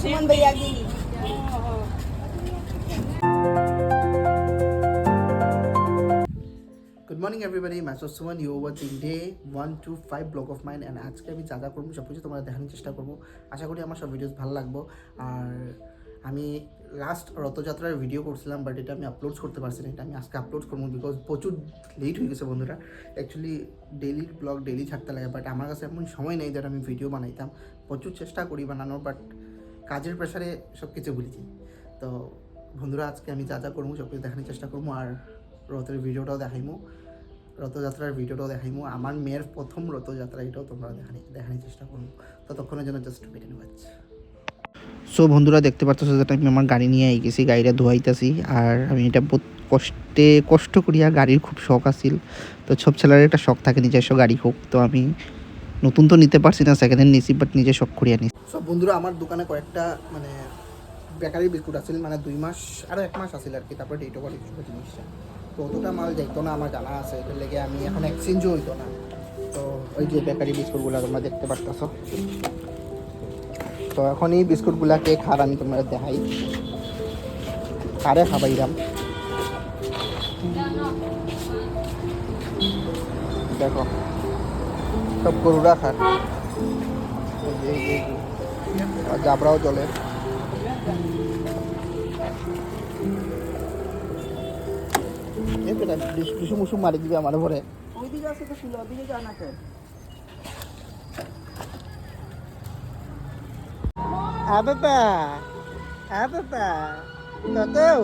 সুমন भैया की good morning everybody match Suman you watching day one two five blog of mind and আজকে আমি যা যা করবো সব কিছু তোমরা দেখানোর চেষ্টা করবো আশা করি আমার সব ভিডিওস ভালো লাগবো আর আমি লাস্ট রথযাত্রার ভিডিও করছিলাম বাট এটা আমি আপলোড করতে পারছি না এটা আমি আজকে আপলোড করবো বিকজ প্রচুর লেট হয়ে গেছে বন্ধুরা অ্যাকচুয়ালি ডেলি ব্লগ ডেলি ছাড়তে লাগে বাট আমার কাছে এমন সময় নেই যেটা আমি ভিডিও বানাইতাম প্রচুর চেষ্টা করি বানানোর বাট কাজের প্রেশারে সব কিছু ভুলেছি। তো বন্ধুরা, আজকে আমি যা যা করব সব কিছু দেখানোর চেষ্টা করব আর রথের ভিডিওটাও দেখাইমু। রথযাত্রার ভিডিওটাও দেখাইমু। আমার মেয়ের প্রথম রথযাত্রা, এটাও তোমরা দেখানি, দেখানোর চেষ্টা করব। ততক্ষণের জন্য জাস্ট বেটে নেওয়া সো বন্ধুরা, দেখতে পাচ্ছ যেটা আমি আমার গাড়ি নিয়ে গেছি, গাড়িটা ধোয়াইতেছি। আর আমি এটা বহুত কষ্টে, কষ্ট করিয়া গাড়ির খুব শখ আছিল। তো সব ছেলের একটা শখ থাকে, নিজস্ব গাড়ি হোক। তো আমি নতুন তো নিতে পারছি না সেকেন্ড হ্যান্ড নিছি বাট নিজে শখ করিয়া নিছি। সব বন্ধুরা, আমার দোকানে কয়েকটা মানে বেকারি বিস্কুট আছিল মানে দুই মাস আরও এক মাস আছিল আর কি, তারপরে ডেট ওভার জিনিসটা। তো অতটা মাল যাইতো না, আমার জানা আছে, এটার লেগে আমি এখন এক্সচেঞ্জও হইতো না। তো ওই যে বেকারি বিস্কুটগুলো তোমরা দেখতে পারতেছো। তো এখন এই বিস্কুটগুলা কে খার আমি তোমরা দেখাই। খারে খাবাইরাম দেখো। সব গরুরা খার এই যে, এই যে, এই যে। আর জাবরাও জলে এই বেটা ডিসু মুসু মারি দিবে আমার ঘরে ওইদিকে আছে তো ছিল ওইদিকে যাও না আদাতা আদাতা দাদাও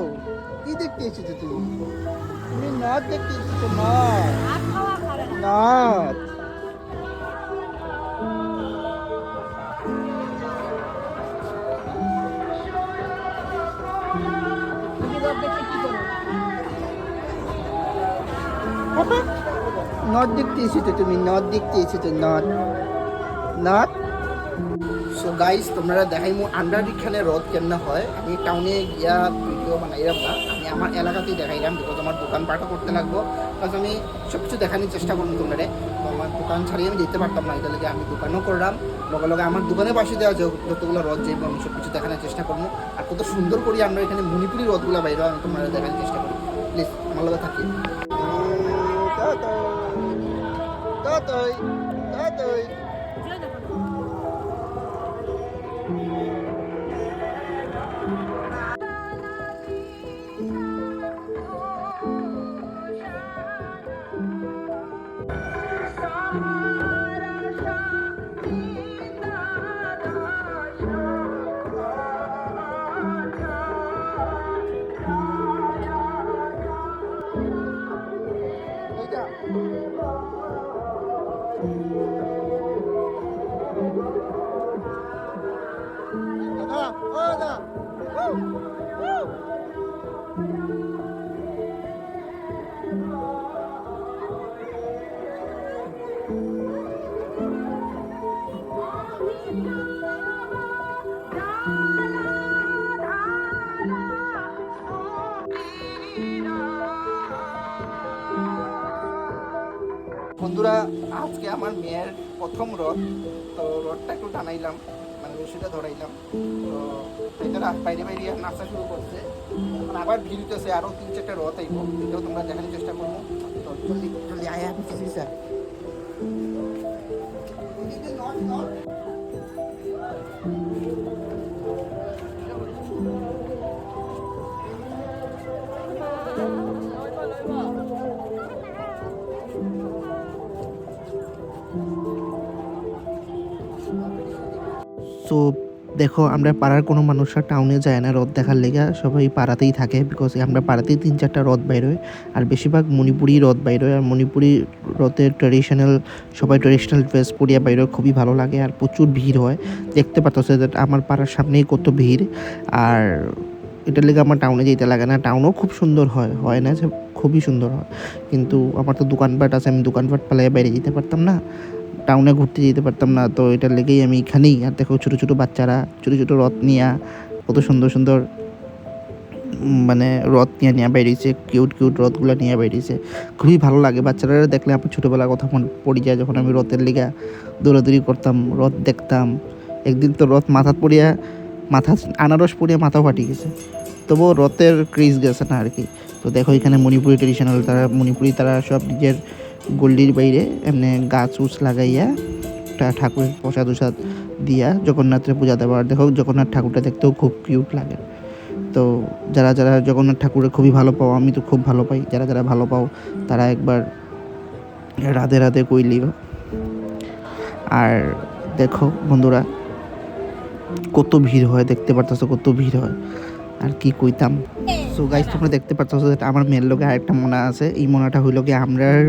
কি দেখতে এসেছ তুমি? তুমি নদ দেখতে এসেছ নদ নদ নদ দেখতে এসেছ তুমি নদ দেখতে এসেছ নদ নদ সো গাইস তোমরা দেখাইমু আন্ডার এখানে রথ কেমনে হয়। আমি টাউনে গিয়া ভিডিও বানাইলাম না। আমি আমার এলাকাতেই দেখাইলাম বিকজ আমার দোকান পাঠও করতে লাগবো। প্লাস আমি সব কিছু দেখানোর চেষ্টা করব তোমরা আমার দোকান ছাড়িয়ে আমি যেতে পারতাম না এটা আমি দোকানও করলাম। লগে লগে আমার দোকানে পাশে দেওয়া যতগুলো রথ যাইবো আমি সব কিছু দেখানোর চেষ্টা করব। আর কত সুন্দর করে আমরা এখানে মণিপুরি রথগুলো বাইরেও আমি তোমরা দেখানোর চেষ্টা করি প্লিজ আমার লগে থাকি। Totoy! Totoy! বন্ধুরা, আজকে আমার মেয়ের প্রথম রথ। তো রথটা একটু টানাইলাম মানে রশিটা ধরাইলাম। তো এটা বাইরে বাইরে নাচা শুরু করছে। এখন আবার ভিড় হইতেছে আরও তিন চারটা রথ আইব। এটাও তোমরা দেখানোর চেষ্টা করব। তো জলদি জলদি আয়া স্যার সো দেখো, আমরা পাড়ার কোনো মানুষরা টাউনে যায় না রথ দেখার লেগে। সবাই পাড়াতেই থাকে বিকজ আমরা পাড়াতেই তিন চারটা রথ হয় আর বেশিরভাগ মণিপুরি রথ বাইর হয় আর মণিপুরি রথের ট্র্যাডিশনাল সবাই ট্র্যাডিশনাল ড্রেস পরিয়া বাইর হয় খুবই ভালো লাগে। আর প্রচুর ভিড় হয়। দেখতে পাচ্ছ আমার পাড়ার সামনেই কত ভিড়। আর এটার লেগে আমার টাউনে যেতে লাগে না। টাউনও খুব সুন্দর হয়। হয় না যে খুবই সুন্দর হয়। কিন্তু আমার তো দোকানপাট আছে, আমি দোকানপাট পালাই বাইরে যেতে পারতাম না। টাউনে ঘুরতে যেতে পারতাম না। তো এটার লেগেই আমি এখানেই। আর দেখো ছোটো ছোটো বাচ্চারা, ছোটো ছোটো রথ নিয়া, কত সুন্দর সুন্দর মানে রথ নিয়ে নিয়ে বেরিয়েছে কিউট কিউট রথগুলো নিয়ে বেরিয়েছে খুবই ভালো লাগে। বাচ্চারা দেখলে আমার ছোটোবেলার কথা মনে পড়ে যায় যখন আমি রথের লিগা দৌড়াদৌড়ি করতাম, রথ দেখতাম। একদিন তো রথ মাথাত পড়িয়া, মাথা, আনারস পড়িয়া মাথা ফাটি গেছে। তবুও রথের ক্রিজ গেছে না আর কি। তো দেখো এখানে মণিপুরি ট্রেডিশনাল তারা, মণিপুরি তারা সব নিজের গল্লির বাইরে, এমনি গাছ উছ লাগাইয়া ঠাকুরের প্রসাদ উসাদ দিয়া জগন্নাথের পূজা দেওয়ার। দেখো, জগন্নাথ ঠাকুরটা দেখতেও খুব কিউট লাগে। তো যারা যারা জগন্নাথ ঠাকুরের খুবই ভালো পাও, আমি তো খুব ভালো পাই। যারা যারা ভালো পাও, তারা একবার রাধে রাধে কইলিও আর দেখো বন্ধুরা, কত ভিড় হয়, দেখতে পারতেছো কত ভিড় হয়। আর কি কইতাম? সো গাইজ তোমরা দেখতে পারতেছো আমার মেয়ের লোকে আরেকটা মোনা আছে। এই মোনাটা হইল কি আমরার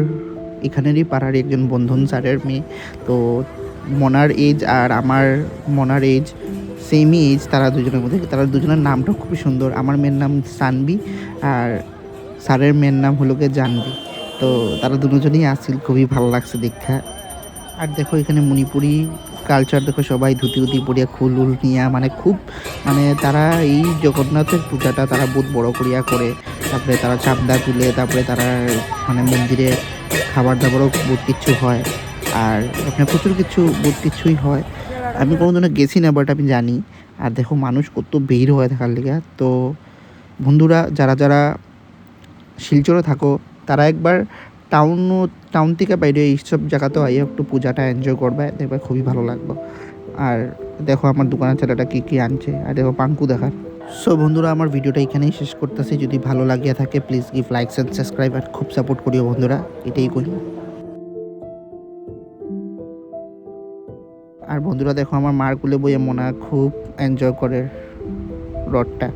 এখানেরই পাড়ার একজন বন্ধন স্যারের মেয়ে। তো মনার এজ আর আমার মনার এজ সেমই এজ তারা দুজনের মধ্যে। তারা দুজনের নামটাও খুবই সুন্দর। আমার মেয়ের নাম সানবি আর স্যারের মেয়ের নাম হলো গিয়ে জানবি। তো তারা দুজনেই আসছিল, খুবই ভালো লাগছে দেখা আর দেখো এখানে মণিপুরি কালচার দেখো সবাই ধুতি উতি পরিয়া খুল উল নিয়া মানে খুব মানে তারা এই জগন্নাথের পূজাটা তারা বহুত বড় করিয়া করে। তারপরে তারা চাঁদা তুলে, তারপরে তারা মানে মন্দিরে খাবার দাবারও বহুত কিছু হয় আর এখানে প্রচুর কিছু বহুত কিছুই হয়। আমি কোনোদিনও গেছি না বাট আমি জানি। আর দেখো, মানুষ কত ভিড় হয় থাকার লেগে। তো বন্ধুরা, যারা যারা শিলচরে থাকো, তারা একবার টাউন টাউন থেকে বাইরে এইসব জায়গাতেও আইয়া একটু পূজাটা এনজয় করবে। দেখবে খুবই ভালো লাগবে। আর দেখো, আমার দোকানের ছেলেটা কী কী আনছে। আর দেখো, পাঙ্কু দেখার। সো বন্ধুরা, আমার ভিডিওটা এখানেই শেষ করতেছি। যদি ভালো লাগিয়া থাকে please give like and subscribe আর খুব সাপোর্ট করিও বন্ধুরা। এটাই করি। আর বন্ধুরা, দেখো, আমার মার কুলে বইয়ে মনে খুব এনজয় করে রডটা